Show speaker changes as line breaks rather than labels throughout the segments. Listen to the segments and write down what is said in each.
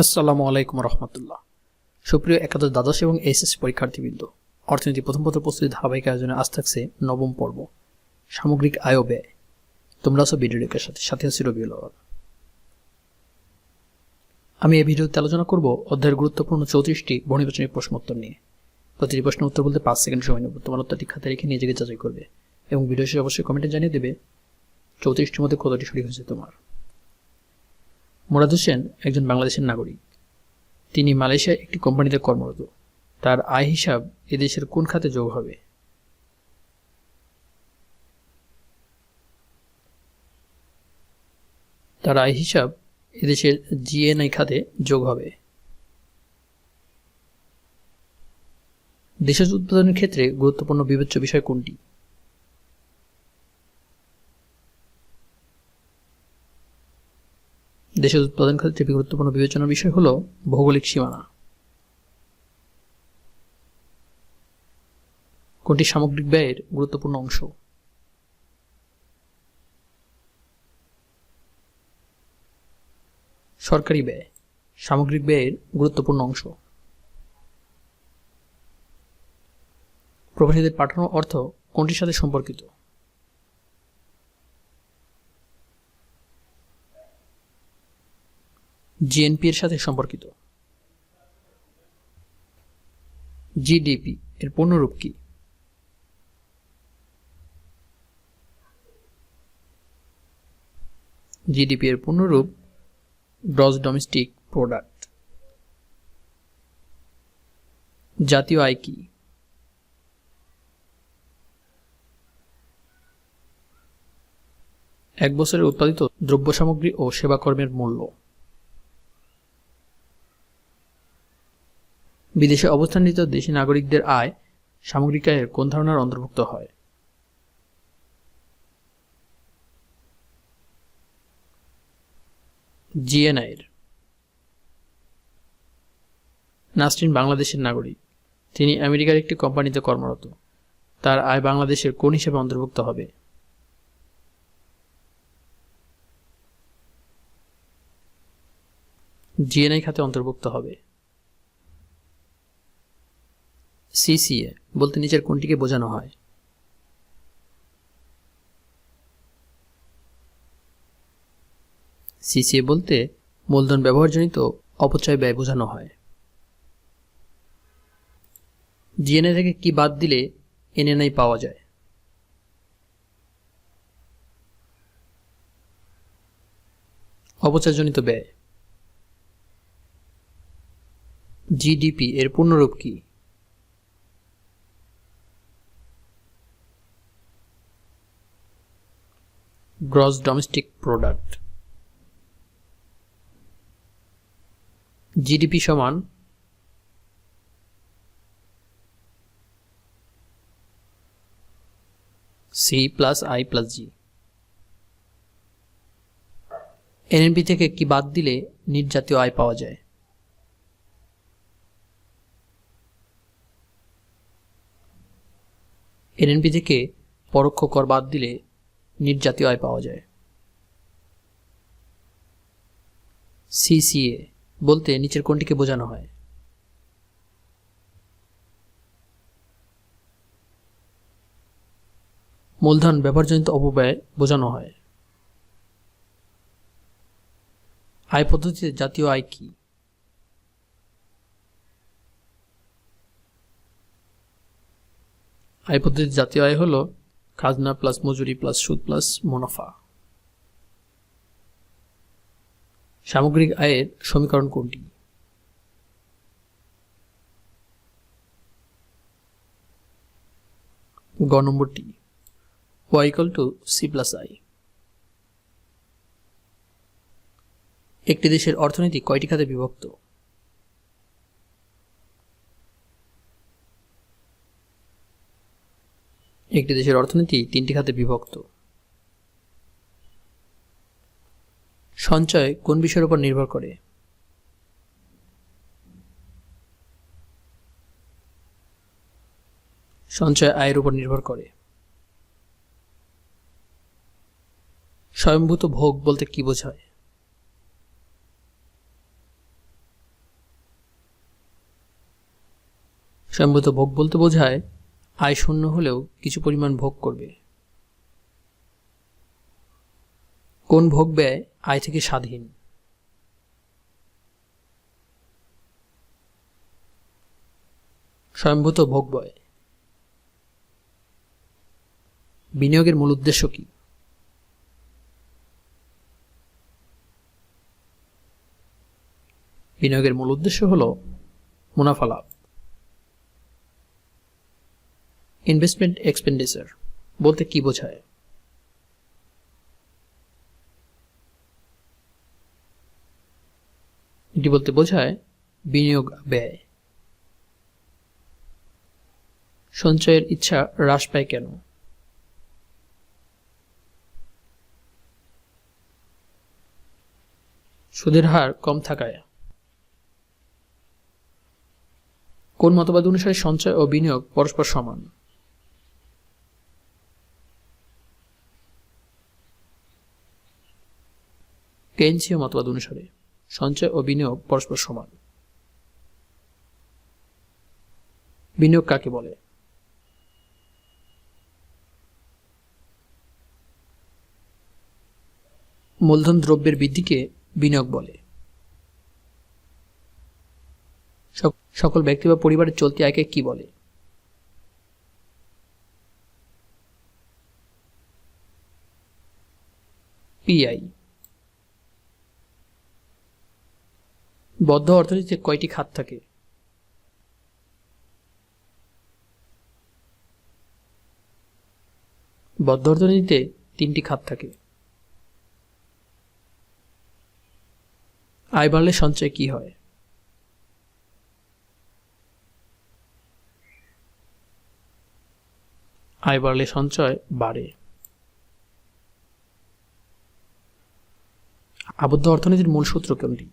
আসসালামু আলাইকুম রহমতুল্লাহ। সুপ্রিয় একাদশ দ্বাদশ এবং এসএসসি পরীক্ষার্থীবৃন্দ, অর্থনীতি প্রথম পত্র প্রস্তুতি ধারাবাহিক আয়োজনে আজ থাকছে নবম পর্ব, সামগ্রিক আয় ব্যয়। তোমরা আছো ভিডিও রেখার সাথে সাথে আছি রবিউল আমি এই ভিডিওতে আলোচনা করব অধ্যায়ের গুরুত্বপূর্ণ চৌত্রিশটি বর্ণিবাচনিক প্রশ্নোত্তর নিয়ে। প্রতিটি প্রশ্নের উত্তর বলতে পাঁচ সেকেন্ড সময় নেব। তোমার উত্তরটি খাতায় রেখে নিজেকে যাচাই করবে এবং ভিডিও শেষে অবশ্যই কমেন্টে জানিয়ে দেবে চৌত্রিশটির মধ্যে কতটি সঠিক হয়েছে তোমার। মোরাদ হোসেন একজন বাংলাদেশের নাগরিক। তিনি মালয়েশিয়ায় একটি কোম্পানিতে কর্মরত। তার আয় হিসাব এদেশের কোন খাতে যোগ হবে? তার আয় হিসাব এদেশের জিএনআই খাতে যোগ হবে। দেশের উৎপাদনের ক্ষেত্রে গুরুত্বপূর্ণ বিবেচ্য বিষয় কোনটি? দেশের উৎপাদন ক্ষেত্রে গুরুত্বপূর্ণ বিবেচনার বিষয় হল ভৌগোলিক সীমানা। কোনটি সামগ্রিক ব্যয়ের গুরুত্বপূর্ণ অংশ? সরকারি ব্যয়, সামগ্রিক ব্যয়ের গুরুত্বপূর্ণ অংশ। প্রবাসীদের পাঠানো অর্থ কোনটির সাথে সম্পর্কিত? জিএনপি এর সাথে সম্পর্কিত। জিডিপি এর পূর্ণরূপ কি? জিডিপি এর পূর্ণরূপ গ্রস ডোমেস্টিক প্রোডাক্ট জাতীয় আয় কি? এক বছরে উৎপাদিত দ্রব্য সামগ্রী ও সেবাকর্মের মূল্য। বিদেশে অবস্থানরত দেশি নাগরিকদের আয় সামগ্রিক আয়ের কোন ধারণার অন্তর্ভুক্ত হয়? জিএনআইয়ের। নাসরিন বাংলাদেশের নাগরিক। তিনি আমেরিকার একটি কোম্পানিতে কর্মরত। তার আয় বাংলাদেশের কোন হিসেবে অন্তর্ভুক্ত হবে? জিএনআই খাতে অন্তর্ভুক্ত হবে। সিসিএ বলতে নিচের কোনটিকে বোঝানো হয়? সিসিএ বলতে মূলধন ব্যবহারজনিত অপচয় ব্যয় বোঝানো হয়। জিএনএ থেকে কি বাদ দিলে এনএনআই পাওয়া যায়? অপচয়জনিত ব্যয়। জিডিপি এর পূর্ণরূপ কি? গ্রস ডোমেস্টিক প্রোডাক্ট জিডিপি সমান C plus I plus G NNP থেকে কি বাদ দিলে নিট জাতীয় আয় পাওয়া যায়? এনএনপি থেকে পরোক্ষ কর বাদ দিলে জাতীয় আয় পাওয়া যায়। সিসিএ বলতে নিচের কোনটিকে বোঝানো হয়। মূলধন ব্যবহারজনিত অপব্যয় বোঝানো হয়। আয় পদ্ধতিতে জাতীয় আয় কি? আয় পদ্ধতিতে জাতীয় আয় হলো খাজনা প্লাস মজুরি প্লাস সুদ প্লাস মুনাফা। সামগ্রিক আয়ের সমীকরণ কোনটি? গ নম্বরটি Y equal to C plus I একটি দেশের অর্থনীতি কয়টি খাতে বিভক্ত? একটি দেশের অর্থনীতি তিনটি খাতে বিভক্ত। সঞ্চয় কোন বিষয়ের উপর নির্ভর করে? সঞ্চয় আয়ের উপর নির্ভর করে। স্বয়ংভূত ভোগ বলতে কি বোঝায়? স্বয়ংভূত ভোগ বলতে বোঝায় আয় শূন্য হলেও কিছু পরিমাণ ভোগ করবে। কোন ভোগ ব্যয় আয় থেকে স্বাধীন? স্বয়ংভূত ভোগ ব্যয়। বিনিয়োগের মূল উদ্দেশ্য কি? বিনিয়োগের মূল উদ্দেশ্য হল মুনাফা লাভ। ইনভেস্টমেন্ট এক্সপেন্ডিচার বলতে কি বোঝায়? এটি বলতে বোঝায় বিনিয়োগ, ব্যয়। সঞ্চয়ের ইচ্ছা হ্রাস পায় কেন? সুদের হার কম থাকায়। কোন মতবাদ অনুসারে সঞ্চয় ও বিনিয়োগ পরস্পর সমান? কেনসীয় মতবাদ অনুসারে সঞ্চয় ও বিনিয়োগ পরস্পর সমান। বিনিয়োগ কাকে বলে? মূলধন দ্রব্যের বৃদ্ধিকে বিনিয়োগ বলে। সকল ব্যক্তি বা পরিবারের চলতি আয়কে কি বলে? পিআই বদ্ধ অর্থনীতিতে কয়টি খাত থাকে? বদ্ধ অর্থনীতিতে তিনটি খাত থাকে। আয় বাড়লে সঞ্চয় কি হয়? আয় বাড়লে সঞ্চয় বাড়ে। আবদ্ধ অর্থনীতির মূল সূত্র কোনটি?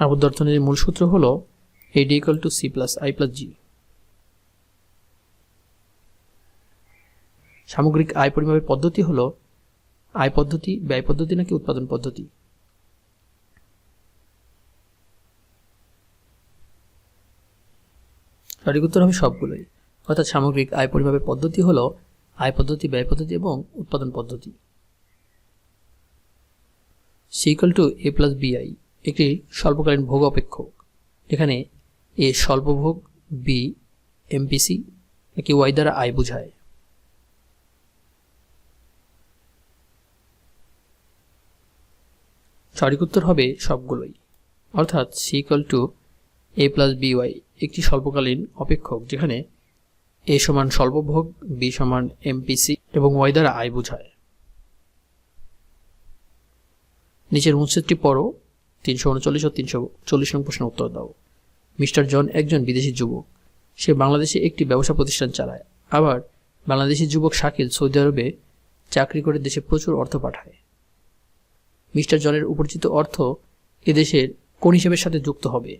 আবদ্ধ অর্থনীতির মূল সূত্র হল AD equal to C plus I plus G সামগ্রিক আয় পরিমাপের পদ্ধতি হল, আয় পদ্ধতি, ব্যয় পদ্ধতি নাকি উৎপাদন পদ্ধতি। সঠিক উত্তর হবে সবগুলোই। অর্থাৎ সামগ্রিক আয় পরিমাপের পদ্ধতি হল, আয় পদ্ধতি, ব্যয় পদ্ধতি এবং উৎপাদন পদ্ধতি। C equal to A plus BI একটি স্বল্পকালীন ভোগ অপেক্ষক। এখানে এ স্বল্পভোগ বি এমপিসি নাকি ওয়াই দ্বারা আয় বোঝায়। সঠিক উত্তর হবে সবগুলোই। অর্থাৎ equal to A plus B Y একটি স্বল্পকালীন অপেক্ষক যেখানে এ সমান স্বল্পভোগ বি সমান এমপিসি এবং ওয়াই দ্বারা আয় বোঝায়। নিচের অনুচ্ছেদটি পড়ো। তিনশো উনচল্লিশ ও তিনশো চল্লিশ নং প্রশ্নের উত্তর দাও। মিস্টার জন একজন বিদেশি যুবক। সে বাংলাদেশে একটি ব্যবসা প্রতিষ্ঠান চালায়। আবার বাংলাদেশি যুবক শাকিল সৌদি আরবে চাকরি করে দেশে প্রচুর অর্থ পাঠায়। মিস্টার জনের উপার্জিত অর্থ এদেশের কোন হিসেবের সাথে যুক্ত হবে?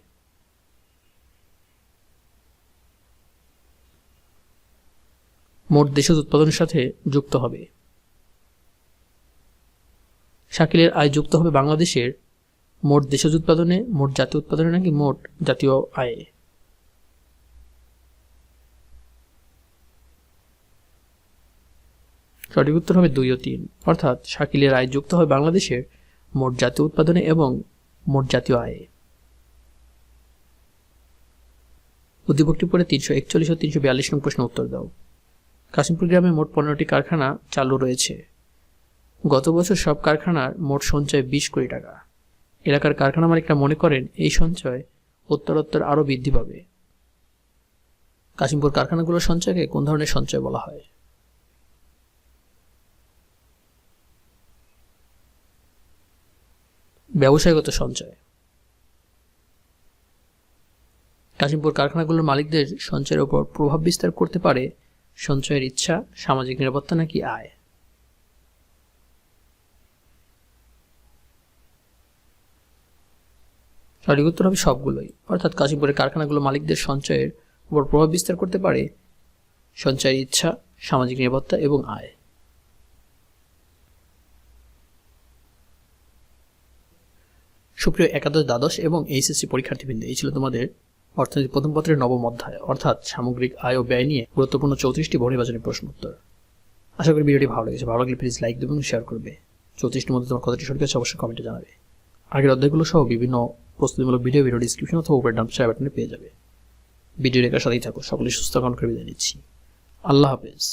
মোট দেশজ উৎপাদনের সাথে যুক্ত হবে। শাকিলের আয় যুক্ত হবে বাংলাদেশের মোট দেশজ উৎপাদনে, মোট জাতীয় উৎপাদনে নাকি মোট জাতীয় আয়ে? সঠিক উত্তর হবে দুই ও তিন। অর্থাৎ শাকিলের আয় যুক্ত হয় বাংলাদেশের মোট জাতীয় উৎপাদনে এবং মোট জাতীয় আয়ে। উদ্দীপকটি পরে তিনশো একচল্লিশ ও তিনশো বিয়াল্লিশ নং প্রশ্ন উত্তর দাও। কাশিমপুর গ্রামে মোট পনেরোটি কারখানা চালু রয়েছে। গত বছর সব কারখানার মোট সঞ্চয় বিশ কোটি টাকা। এলাকার কারখানা মালিকরা মনে করেন এই সঞ্চয় উত্তরোত্তর আরও বৃদ্ধি পাবে। কাশিমপুর কারখানাগুলোর সঞ্চয়কে কোন ধরনের সঞ্চয় বলা হয়? ব্যবসায়গত সঞ্চয়। কাশিমপুর কারখানাগুলোর মালিকদের সঞ্চয়ের উপর প্রভাব বিস্তার করতে পারে সঞ্চয়ের ইচ্ছা, সামাজিক নিরাপত্তা নাকি আয়? সঠিক উত্তর হবে সবগুলোই। অর্থাৎ কাশিমপুরের কারখানাগুলো মালিকদের সঞ্চয়ের উপর প্রভাব বিস্তার করতে পারে সঞ্চয়ের ইচ্ছা, সামাজিক নিরাপত্তা এবং আয়। সুপ্রিয় একাদশ, দ্বাদশ এবং এইচএসসি পরীক্ষার্থীবৃন্দ, এই ছিল তোমাদের অর্থনীতি প্রথম পত্রের নবম অধ্যায়। অর্থাৎ সামগ্রিক আয় ও ব্যয় নিয়ে গুরুত্বপূর্ণ চৌত্রিশটি বহুনির্বাচনী প্রশ্ন উত্তর। আশা করি ভিডিওটি ভালো লেগেছে। ভালো লাগলে প্লিজ লাইক দেবে এবং শেয়ার করবে। চৌত্রিশটির মধ্যে তোমার কতটি সঠিক আছে অবশ্যই কমেন্টে জানাবে। আগের অধ্যায়গুলো সহ বিভিন্ন প্রস্তুতিমূলক ভিডিও ভিডিও ডিসক্রিপশন অথবা উপরে ডান শেয়ার বাটনে পেয়ে যাবে। ভিডিও রেখার সাথেই থাকো। সকলে সুস্থ কারণ করে বিদায় নিচ্ছি। আল্লাহ হাফেজ।